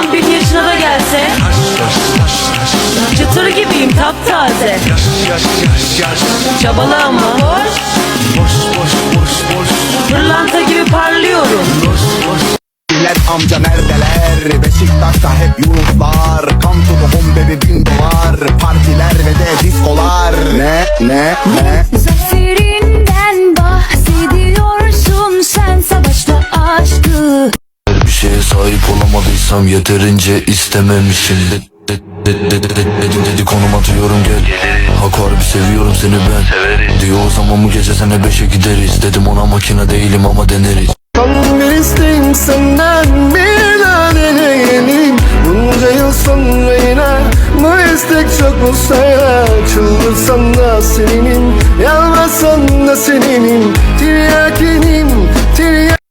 Babam bin yaşına gelse. Çıtır gibiyim taptaze. Yaş Çabalı ama. Boş Boş boş boş boş Pırlanta gibi parlıyorum. Boş boş amca neredeler? Beşiktaş'ta hep yunuslar Kan tutuhum bebe bin dolar. Partiler ve de diskolar. Ne ne ne? Sahip olamadıysam yeterince istememişim. De, de, de, de, de, de, de, dedi konum atıyorum gel. Hak harbi seviyorum seni ben. Diyor o zaman bu gece sene beşe gideriz. Dedim ona makine değilim ama deneriz. Son bir isteğim senden bir daha deneyelim Bunca yıl sonra yine bu istek çok mu sana Çıldırsan da seninim. Yalvarsan da seninim